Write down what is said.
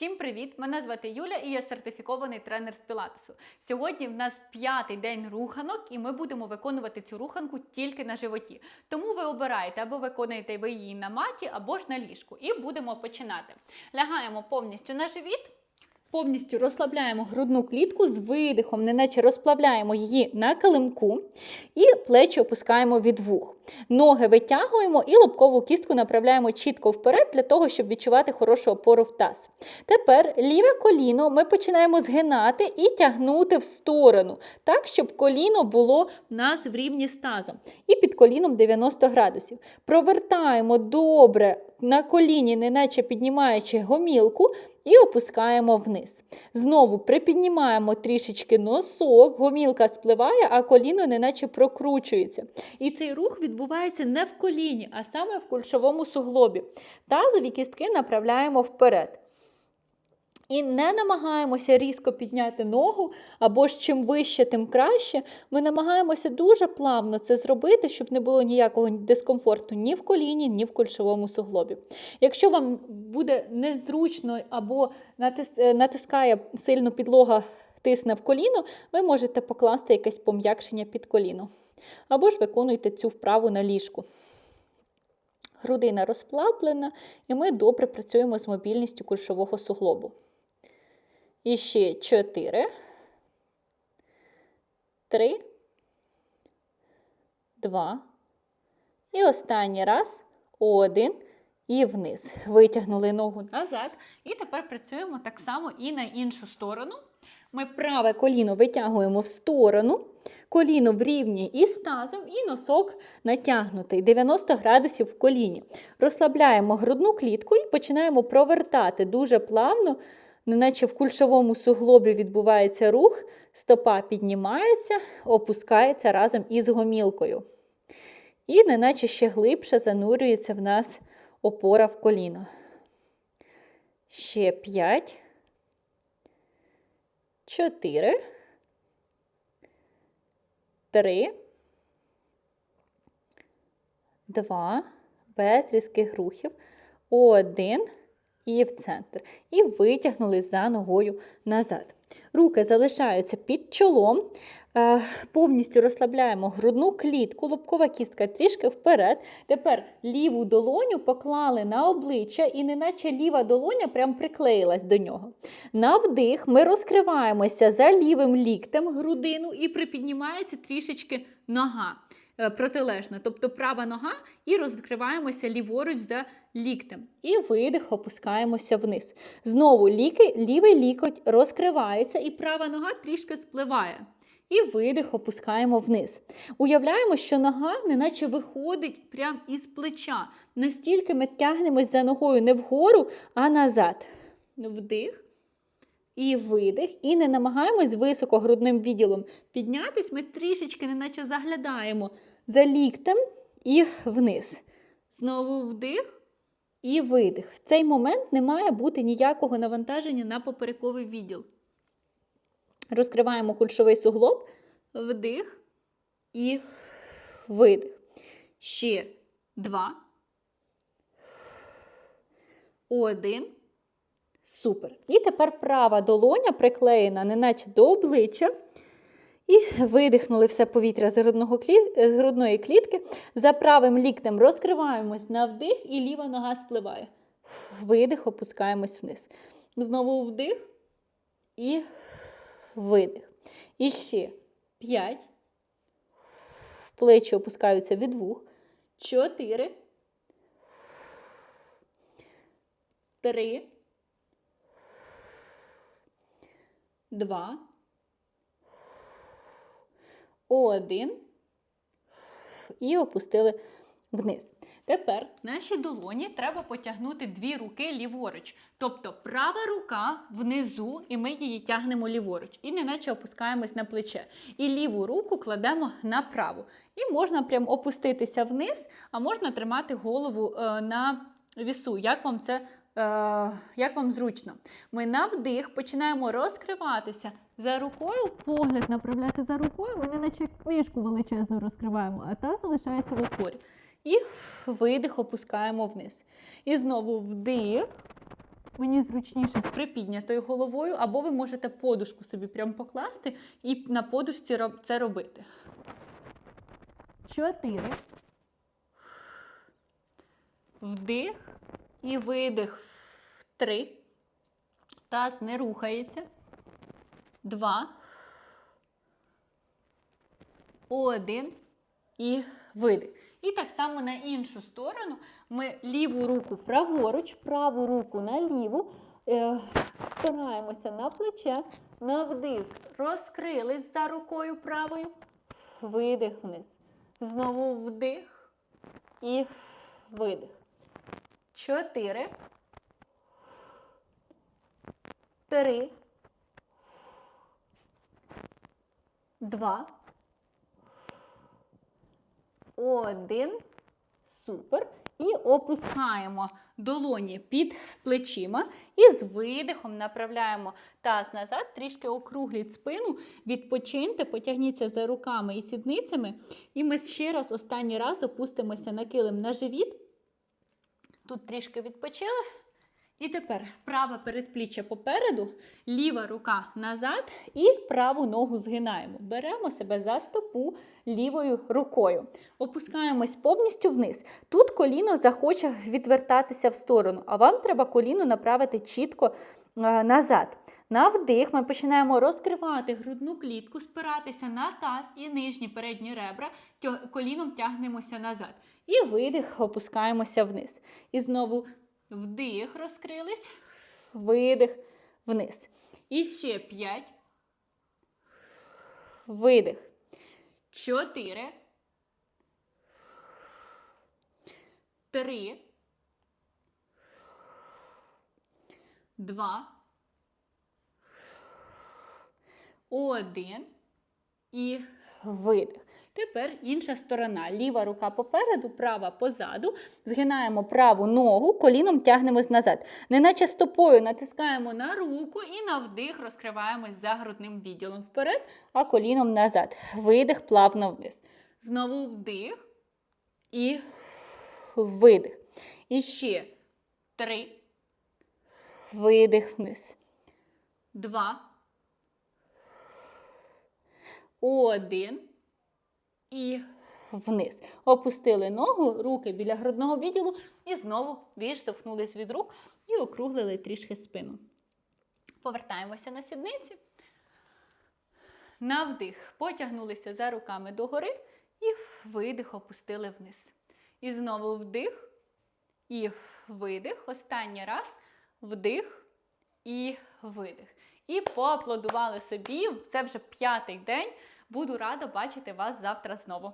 Всім привіт! Мене звати Юля і я сертифікований тренер з пілатесу. Сьогодні в нас п'ятий день руханок, і ми будемо виконувати цю руханку тільки на животі. Тому ви обираєте або виконуєте ви її на маті, або ж на ліжку. І будемо починати. Лягаємо повністю на живіт. Повністю розслабляємо грудну клітку з видихом, неначе розплавляємо її на килимку і плечі опускаємо від вух. Ноги витягуємо і лобкову кістку направляємо чітко вперед для того, щоб відчувати хорошу опору в таз. Тепер ліве коліно ми починаємо згинати і тягнути в сторону, так, щоб коліно було в нас в рівні з тазом. І під коліном 90 градусів. Провертаємо добре на коліні, неначе піднімаючи гомілку, і опускаємо вниз. Знову припіднімаємо трішечки носок, гомілка спливає, а коліно неначе прокручується. І цей рух відбувається не в коліні, а саме в кульшовому суглобі. Тазові кістки направляємо вперед. І не намагаємося різко підняти ногу, або ж чим вище, тим краще. Ми намагаємося дуже плавно це зробити, щоб не було ніякого дискомфорту ні в коліні, ні в кульшовому суглобі. Якщо вам буде незручно або е, натискає сильно підлога, тисне в коліно, ви можете покласти якесь пом'якшення під коліно. Або ж виконуйте цю вправу на ліжку. Грудина розплавлена, і ми добре працюємо з мобільністю кульшового суглобу. І ще 4, 3, 2. І останній раз. Один. І вниз. Витягнули ногу назад. І тепер працюємо так само і на іншу сторону. Ми праве коліно витягуємо в сторону, коліно в рівні із тазом, і носок натягнутий 90 градусів в коліні. Розслабляємо грудну клітку і починаємо провертати дуже плавно, неначе в кульшовому суглобі відбувається рух, стопа піднімається, опускається разом із гомілкою. І неначе ще глибше занурюється в нас опора в коліно. Ще 5. 4, 3, 2, без різких рухів, 1 і в центр. І витягнули за ногою назад. Руки залишаються під чолом, е, повністю розслабляємо грудну клітку, лобкова кістка трішки вперед. Тепер ліву долоню поклали на обличчя, і неначе ліва долоня прям приклеїлась до нього. На вдих ми розкриваємося за лівим ліктем грудину і припіднімається трішечки нога протилежна, тобто права нога, і розкриваємося ліворуч за ліктем. І видих, опускаємося вниз. Знову ліки, лівий лікоть розкривається, і права нога трішки спливає. І видих опускаємо вниз. Уявляємо, що нога неначе виходить прямо із плеча. Настільки ми тягнемось за ногою не вгору, а назад. Вдих. І видих. І не намагаємось високо грудним відділом піднятись, ми трішечки неначе заглядаємо за ліктем і вниз. Знову вдих. І видих. В цей момент не має бути ніякого навантаження на поперековий відділ. Розкриваємо кульшовий суглоб, вдих і видих. Ще два. Один. Супер. І тепер права долоня приклеєна, неначе до обличчя. І видихнули все повітря з, грудного клі... з грудної клітки. За правим ліктем розкриваємось на вдих, і ліва нога спливає. Видих, опускаємось вниз. Знову вдих і видих. І ще 5. Плечі опускаються від вух. 4. 3. 2. Один. І опустили вниз. Тепер наші долоні треба потягнути дві руки ліворуч. Тобто права рука внизу, і ми її тягнемо ліворуч. І неначе опускаємось на плече. І ліву руку кладемо на праву. І можна прям опуститися вниз, а можна тримати голову е, на вісу. Як вам це? Е, Як вам зручно? Ми на вдих починаємо розкриватися за рукою, погляд направляти за рукою, ми наче книжку величезну розкриваємо, а та залишається в опорі. І видих опускаємо вниз. І знову вдих, Мені зручніше з припіднятою головою, або ви можете подушку собі прям покласти і на подушці це робити. Чотири. Вдих і видих. Три. Таз не рухається. Два. Один. І видих. І так само на іншу сторону ми ліву руку праворуч, праву руку на ліву. Е, спираємося на плече, на вдих. Розкрились за рукою правою. Видих вниз. Знову вдих і видих. Чотири. Три. Два. Один. Супер. І опускаємо долоні під плечима. І з видихом направляємо таз назад, трішки округліть спину, відпочиньте, потягніться за руками і сідницями. І ми ще раз, останній раз опустимося на килим на живіт. Тут трішки відпочили. І тепер праве передпліччя попереду, ліва рука назад і праву ногу згинаємо. Беремо себе за стопу лівою рукою. Опускаємось повністю вниз. Тут коліно захоче відвертатися в сторону, а вам треба коліно направити чітко назад. На вдих ми починаємо розкривати грудну клітку, спиратися на таз і нижні передні ребра, коліном тягнемося назад. І видих, опускаємося вниз. І знову вдих, розкрились, видих вниз. І ще п'ять. Видих. Чотири. Три. Два. Один. І видих. Тепер інша сторона. Ліва рука попереду, права позаду. Згинаємо праву ногу, коліном тягнемось назад. Неначе стопою натискаємо на руку і на вдих розкриваємось за грудним відділом вперед, а коліном назад. Видих плавно вниз. Знову вдих і видих. І ще три. Видих вниз. Два. Один. І вниз. Опустили ногу, руки біля грудного відділу і знову відштовхнулись від рук і округлили трішки спину. Повертаємося на сідниці. На вдих. Потягнулися за руками догори і видих опустили вниз. І знову вдих і видих. Останній раз вдих і видих. І поаплодували собі. Це вже п'ятий день. Буду рада бачити вас завтра знову.